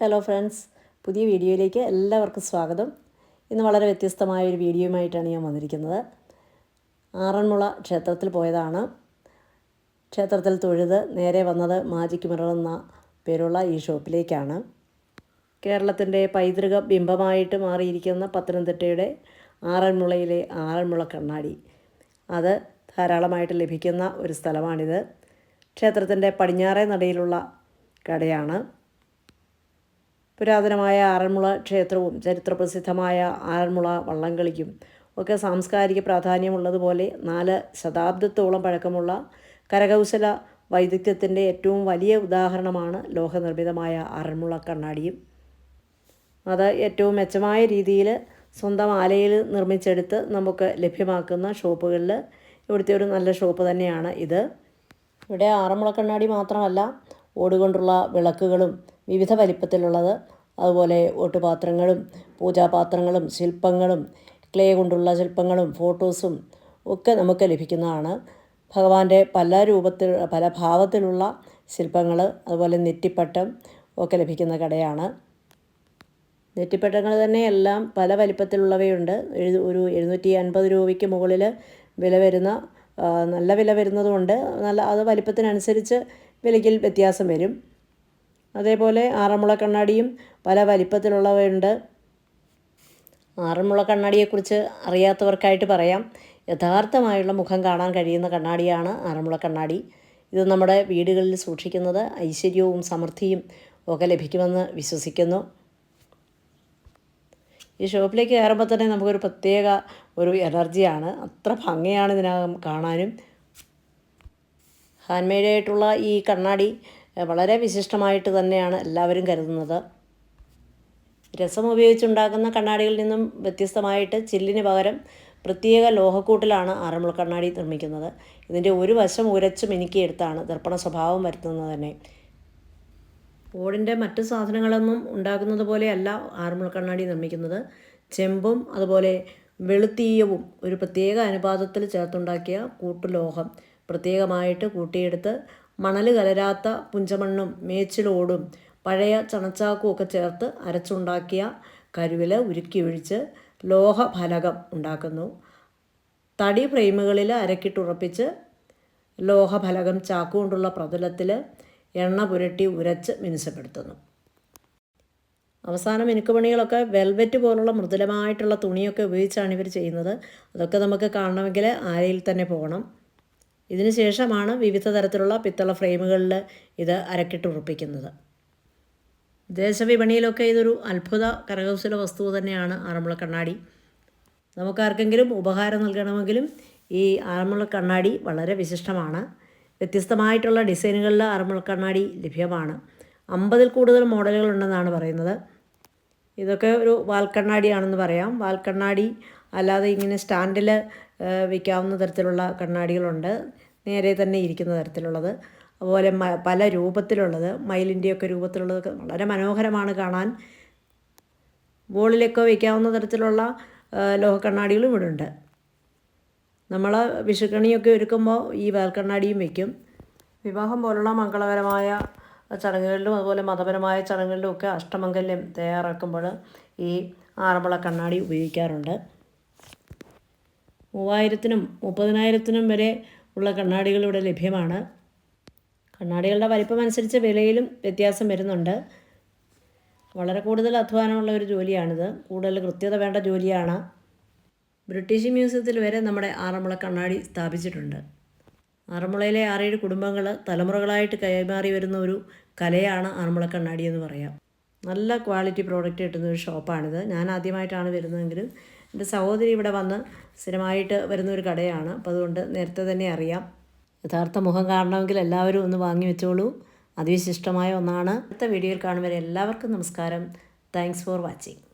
Hello friends പുതിയ വീഡിയോയിലേക്ക് എല്ലാവർക്കും സ്വാഗതം. ഇന്ന് വളരെ വ്യത്യസ്തമായ ഒരു വീഡിയോയുമായിട്ടാണ് ഞാൻ വന്നിരിക്കുന്നത്. ആറന്മുള ക്ഷേത്രത്തിൽ പോയതാണ്. ക്ഷേത്രത്തിൽ തൊഴുത് നേരെ വന്നത് മാജിക് മിറർ എന്ന പേരുള്ള ഈ ഷോപ്പിലേക്കാണ്. കേരളത്തിന്റെ പൈതൃക ബിംബമായിട്ട് മാറിയിരിക്കുന്ന പത്തനംതിട്ടയുടെ ആറന്മുളയിലെ ആറന്മുള കണ്ണാടി. അത് ധാരാളമായിട്ട് ലഭിക്കുന്ന ഒരു സ്ഥലമാണിത്. ക്ഷേത്രത്തിന്റെ പടിഞ്ഞാറേ നടയിലുള്ള കടയാണ്. പുരാതനമായ ആറന്മുള ക്ഷേത്രവും ചരിത്രപ്രസിദ്ധമായ ആറന്മുള വള്ളംകളിക്കും ഒക്കെ സാംസ്കാരിക പ്രാധാന്യമുള്ളതുപോലെ നാല് ശതാബ്ദത്തോളം പഴക്കമുള്ള കരകൗശല വൈദഗ്ധ്യത്തിന്റെ ഏറ്റവും വലിയ ഉദാഹരണമാണ് ലോഹനിർമ്മിതമായ ആറന്മുള കണ്ണാടിയും. അത് ഏറ്റവും മെച്ചമായ രീതിയിൽ സ്വന്തം ആലയിൽ നിർമ്മിച്ചെടുത്ത് നമുക്ക് ലഭ്യമാക്കുന്ന ഷോപ്പുകളിൽ ഇവിടുത്തെ ഒരു നല്ല ഷോപ്പ് തന്നെയാണ് ഇത്. ഇവിടെ ആറന്മുള കണ്ണാടി മാത്രമല്ല ഓടുകൊണ്ടുള്ള വിളക്കുകളും വിവിധ വലിപ്പത്തിലുള്ളത്. അതുപോലെ ഓട്ടുപാത്രങ്ങളും പൂജാപാത്രങ്ങളും ശില്പങ്ങളും ക്ലേ കൊണ്ടുള്ള ശില്പങ്ങളും ഫോട്ടോസും ഒക്കെ നമുക്ക് ലഭിക്കുന്നതാണ്. ഭഗവാന്റെ പല രൂപത്തിൽ പല ഭാവത്തിലുള്ള ശില്പങ്ങൾ അതുപോലെ നെറ്റിപ്പട്ടം ഒക്കെ ലഭിക്കുന്ന കടയാണ്. നെറ്റിപ്പട്ടങ്ങൾ തന്നെ എല്ലാം പല വലിപ്പത്തിലുള്ളവയുണ്ട്. എഴു ഒരു എഴുന്നൂറ്റി അൻപത് രൂപയ്ക്ക് മുകളിൽ വില വരുന്ന നല്ല വില വരുന്നതുകൊണ്ട് നല്ല അത് വലിപ്പത്തിനനുസരിച്ച് വിലയ്ക്ക് വ്യത്യാസം വരും. അതേപോലെ ആറന്മുള കണ്ണാടിയും പല വലിപ്പത്തിലുള്ളവയുണ്ട്. ആറന്മുള കണ്ണാടിയെക്കുറിച്ച് അറിയാത്തവർക്കായിട്ട് പറയാം. യഥാർത്ഥമായുള്ള മുഖം കാണാൻ കഴിയുന്ന കണ്ണാടിയാണ് ആറന്മുള കണ്ണാടി. ഇത് നമ്മുടെ വീടുകളിൽ സൂക്ഷിക്കുന്നത് ഐശ്വര്യവും സമൃദ്ധിയും ഒക്കെ ലഭിക്കുമെന്ന് വിശ്വസിക്കുന്നു. ഈ ഷോപ്പിലേക്ക് കയറുമ്പോൾ തന്നെ നമുക്കൊരു പ്രത്യേക ഒരു എനർജിയാണ്. അത്ര ഭംഗിയാണ് ഇതിനകം കാണാനും. ഹാൻഡ് മെയ്ഡായിട്ടുള്ള ഈ കണ്ണാടി വളരെ വിശിഷ്ടമായിട്ട് തന്നെയാണ് എല്ലാവരും കരുതുന്നത്. രസം ഉപയോഗിച്ചുണ്ടാക്കുന്ന കണ്ണാടിയിൽ നിന്നും വ്യത്യസ്തമായിട്ട് ചില്ലിന് പകരം പ്രത്യേക ലോഹക്കൂട്ടിലാണ് ആറന്മുള കണ്ണാടി നിർമ്മിക്കുന്നത്. ഇതിന്റെ ഒരു വശം ഉരച്ച് മിനുക്കിയെടുത്താണ് ദർപ്പണ സ്വഭാവം വരുത്തുന്നത് തന്നെ. ഓടിന്റെ മറ്റു സാധനങ്ങളൊന്നും ഉണ്ടാക്കുന്നത് പോലെയല്ല ആറന്മുള കണ്ണാടി നിർമ്മിക്കുന്നത്. ചെമ്പും അതുപോലെ വെളുത്തീയവും ഒരു പ്രത്യേക അനുപാതത്തിൽ ചേർത്തുണ്ടാക്കിയ കൂട്ടുലോഹം പ്രത്യേകമായിട്ട് കൂട്ടിയെടുത്ത് മണൽ കലരാത്ത പുഞ്ചമണ്ണും മേച്ചിലോടും പഴയ ചണച്ചാക്കും ഒക്കെ ചേർത്ത് അരച്ചുണ്ടാക്കിയ കരുവിൽ ഉരുക്കി ഒഴിച്ച് ലോഹഫലകം ഉണ്ടാക്കുന്നു. തടി ഫ്രെയിമുകളിൽ അരക്കിട്ടുറപ്പിച്ച് ലോഹഫലകം ചാക്കുകൊണ്ടുള്ള പ്രതലത്തിൽ എണ്ണ പുരട്ടി ഉരച്ച് മിനുസപ്പെടുത്തുന്നു. അവസാനം മിനുക്കുപണികളൊക്കെ വെൽവെറ്റ് പോലുള്ള മൃദുലമായിട്ടുള്ള തുണിയൊക്കെ ഉപയോഗിച്ചാണ് ഇവർ ചെയ്യുന്നത്. അതൊക്കെ നമുക്ക് കാണണമെങ്കിൽ ആരയിൽ തന്നെ പോകണം. ഇതിന് ശേഷമാണ് വിവിധ തരത്തിലുള്ള പിത്തള ഫ്രെയിമുകളിൽ ഇത് അരക്കിട്ട് ഉറപ്പിക്കുന്നത്. ദേശവിപണിയിലൊക്കെ ഇതൊരു അത്ഭുത കരകൗശല വസ്തു തന്നെയാണ് ആറന്മുള കണ്ണാടി. നമുക്കാർക്കെങ്കിലും ഉപഹാരം നൽകണമെങ്കിലും ഈ ആറന്മുള കണ്ണാടി വളരെ വിശിഷ്ടമാണ്. വ്യത്യസ്തമായിട്ടുള്ള ഡിസൈനുകളിൽ ആറന്മുള കണ്ണാടി ലഭ്യമാണ്. അമ്പതിൽ കൂടുതൽ മോഡലുകൾ ഉണ്ടെന്നാണ് പറയുന്നത്. ഇതൊക്കെ ഒരു വാൽക്കണ്ണാടിയാണെന്ന് പറയാം. വാൽക്കണ്ണാടി അല്ലാതെ ഇങ്ങനെ സ്റ്റാൻഡിൽ വയ്ക്കാവുന്ന തരത്തിലുള്ള കണ്ണാടികളുണ്ട്. നേരെ തന്നെ ഇരിക്കുന്ന തരത്തിലുള്ളത്. അതുപോലെ പല രൂപത്തിലുള്ളത്. മയിലിന്റെയൊക്കെ രൂപത്തിലുള്ളതൊക്കെ വളരെ മനോഹരമാണ് കാണാൻ. ബോളിലൊക്കെ വയ്ക്കാവുന്ന തരത്തിലുള്ള ലോഹക്കണ്ണാടികളും ഇവിടെ ഉണ്ട് നമ്മൾ വിഷുക്കണിയൊക്കെ ഒരുക്കുമ്പോൾ ഈ വേൽക്കണ്ണാടിയും വയ്ക്കും വിവാഹം പോലുള്ള മംഗളകരമായ ചടങ്ങുകളിലും അതുപോലെ മതപരമായ ചടങ്ങുകളിലും ഒക്കെ അഷ്ടമംഗല്യം തയ്യാറാക്കുമ്പോൾ ഈ ആറന്മുള കണ്ണാടി ഉപയോഗിക്കാറുണ്ട്. മൂവായിരത്തിനും മുപ്പതിനായിരത്തിനും വരെ ഉള്ള കണ്ണാടികൾ ഇവിടെ ലഭ്യമാണ്. കണ്ണാടികളുടെ വലിപ്പം അനുസരിച്ച് വിലയിലും വ്യത്യാസം വരുന്നുണ്ട്. വളരെ കൂടുതൽ അധ്വാനമുള്ള ഒരു ജോലിയാണിത്. കൂടുതൽ കൃത്യത വേണ്ട ജോലിയാണ്. ബ്രിട്ടീഷ് മ്യൂസിയത്തിൽ വരെ നമ്മുടെ ആറന്മുള കണ്ണാടി സ്ഥാപിച്ചിട്ടുണ്ട്. ആറന്മുളയിലെ ആറേഴ് കുടുംബങ്ങൾ തലമുറകളായിട്ട് കൈമാറി വരുന്ന ഒരു കലയാണ് ആറന്മുള കണ്ണാടി എന്ന് പറയാം. നല്ല ക്വാളിറ്റി പ്രോഡക്റ്റ് കിട്ടുന്ന ഒരു ഷോപ്പാണിത്. ഞാൻ ആദ്യമായിട്ടാണ് വരുന്നതെങ്കിലും എന്റെ സഹോദരി ഇവിടെ വന്ന് സ്ഥിരമായിട്ട് വരുന്ന ഒരു കടയാണ്. അപ്പോൾ അതുകൊണ്ട് നേരത്തെ തന്നെ അറിയാം. യഥാർത്ഥ മുഖം കാണണമെങ്കിൽ എല്ലാവരും ഒന്ന് വാങ്ങി വെച്ചോളൂ. അതിവിശിഷ്ടമായ ഒന്നാണ്. അടുത്ത വീഡിയോയിൽ കാണും എല്ലാവർക്കും നമസ്കാരം. Thanks for watching